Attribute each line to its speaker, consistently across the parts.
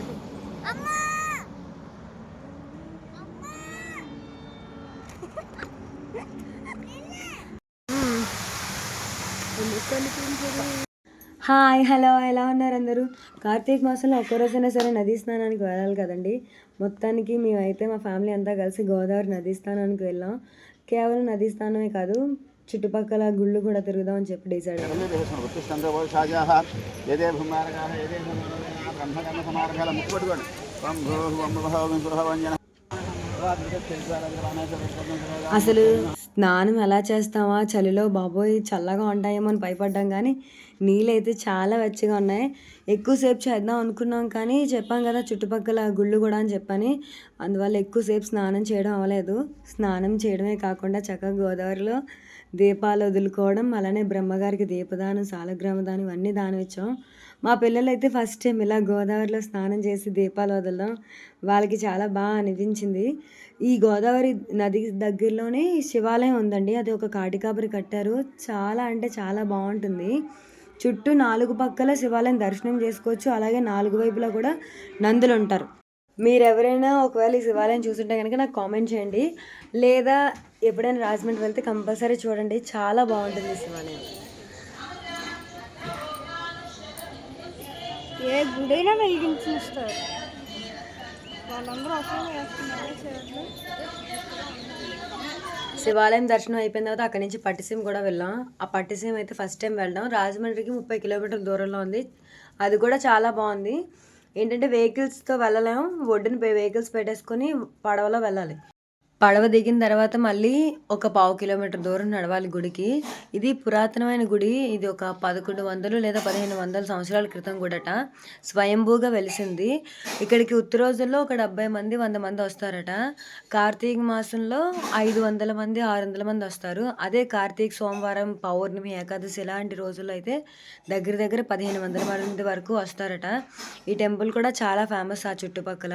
Speaker 1: అది
Speaker 2: hi hello ఎలా ఉన్నారు అందరూ? కార్తీక మాసంలో ఒక్క రోజైనా సరే నదీ స్నానానికి వెళ్ళాలి కదండి. మొత్తానికి మేమైతే మా ఫ్యామిలీ అంతా కలిసి గోదావరి నదీ స్నానానికి వెళ్ళాం. కేవలం నదీ స్నానమే కాదు చుట్టుపక్కల గుళ్ళు కూడా తిరుగుదామని చెప్పి డిసైడ్ అసలు స్నానం ఎలా చేస్తామా చలిలో బాబోయ్ చల్లగా ఉంటాయేమో అని భయపడ్డాం కానీ నీళ్ళైతే చాలా వెచ్చగా ఉన్నాయి. ఎక్కువసేపు చేద్దాం అనుకున్నాం కానీ చెప్పాం కదా చుట్టుపక్కల గుళ్ళు కూడా అని చెప్పని అందువల్ల ఎక్కువసేపు స్నానం చేయడం అవ్వలేదు. స్నానం చేయడమే కాకుండా చక్కగా గోదావరిలో దీపాలు వదులుకోవడం అలానే బ్రహ్మగారికి దీపదానం సాలగ్రామదానం ఇవన్నీ దానం ఇచ్చాం మా పిల్లలు అయితే ఫస్ట్ టైం ఇలా గోదావరిలో స్నానం చేసి దీపాలు వదలడం వాళ్ళకి చాలా బాగా అనిపించింది. ఈ గోదావరి నది దగ్గరలోనే శివాలయం ఉందండి. అది ఒక కాటికాపురి కట్టారు. చాలా అంటే చాలా బాగుంటుంది. చుట్టూ నాలుగు పక్కల శివాలయం దర్శనం చేసుకోవచ్చు. అలాగే నాలుగు వైపులా కూడా నందులు ఉంటారు. మీరు ఎవరైనా ఒకవేళ ఈ శివాలయం చూస్తుంటే కనుక నాకు కామెంట్ చేయండి. లేదా ఎప్పుడైనా రాజమండ్రి వెళ్తే కంపల్సరీ చూడండి. చాలా బాగుంటుంది ఈ శివాలయం.
Speaker 1: ఏ గుడైనా వెలిగించేస్తారు వాళ్ళందరూ అసలు
Speaker 2: శివాలయం దర్శనం అయిపోయిన తర్వాత అక్కడి నుంచి పట్టిసీమ కూడా వెళ్ళాం. ఆ పట్టిసీమ అయితే ఫస్ట్ టైం వెళ్ళాం రాజమండ్రికి ముప్పై కిలోమీటర్ల దూరంలో ఉంది. అది కూడా చాలా బాగుంది. ఏంటంటే వెహికల్స్తో వెళ్ళలేం. ఒడ్డున వెహికల్స్ పెట్టేసుకొని పడవలో వెళ్ళాలి. పడవ దిగిన తర్వాత మళ్ళీ ఒక పావు కిలోమీటర్ దూరం నడవాలి గుడికి. ఇది పురాతనమైన గుడి. ఇది ఒక పదకొండు వందలు లేదా పదిహేను వందల సంవత్సరాల క్రితం గుడట. స్వయంభూగా వెలిసింది. ఇక్కడికి ఉత్తర రోజుల్లో ఒక డెబ్బై మంది వంద మంది వస్తారట. కార్తీక మాసంలో ఐదు వందల మంది ఆరు వందల మంది వస్తారు. అదే కార్తీక సోమవారం పౌర్ణమి ఏకాదశి ఇలాంటి రోజుల్లో అయితే దగ్గర దగ్గర పదిహేను వందల మంది వరకు వస్తారట. ఈ టెంపుల్ కూడా చాలా ఫేమస్ ఆ చుట్టుపక్కల.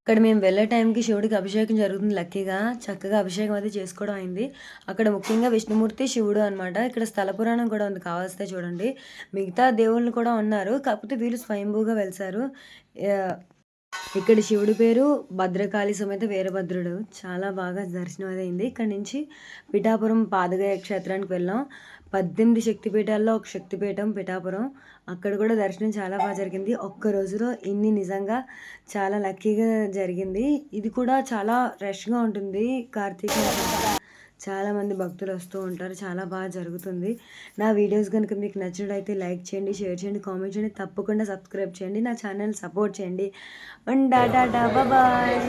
Speaker 2: అక్కడ మేము వెళ్ళే టైంకి శివుడికి అభిషేకం జరుగుతుంది లక్కీగా. చక్కగా అభిషేకం అది చేసుకోవడం అయింది. అక్కడ ముఖ్యంగా విష్ణుమూర్తి శివుడు అనమాట ఇక్కడ స్థల పురాణం కూడా ఉంది కావాల్స్తే చూడండి. మిగతా దేవుళ్ళు కూడా ఉన్నారు. కాకపోతే వీళ్ళు స్వయంభూగా వెలిసారు. ఇక్కడ శివుడి పేరు భద్రకాళి సమేత వీరభద్రుడు. చాలా బాగా దర్శనం అది అయింది. ఇక్కడ నుంచి పిఠాపురం పాదగయ క్షేత్రానికి వెళ్ళాం. పద్దెనిమిది శక్తిపీఠాల్లో ఒక శక్తిపీఠం పిఠాపురం. అక్కడ కూడా దర్శనం చాలా బాగా జరిగింది. ఒక్క రోజులో ఇన్ని నిజంగా చాలా లక్కీగా జరిగింది. ఇది కూడా చాలా రష్గా ఉంటుంది కార్తీక చాలామంది భక్తులు వస్తూ ఉంటారు. చాలా బాగా జరుగుతుంది. నా వీడియోస్ కనుక మీకు నచ్చినట్టయితే లైక్ చేయండి షేర్ చేయండి కామెంట్ చేయండి. తప్పకుండా సబ్స్క్రైబ్ చేయండి. నా ఛానల్ సపోర్ట్ చేయండి. And tata bye.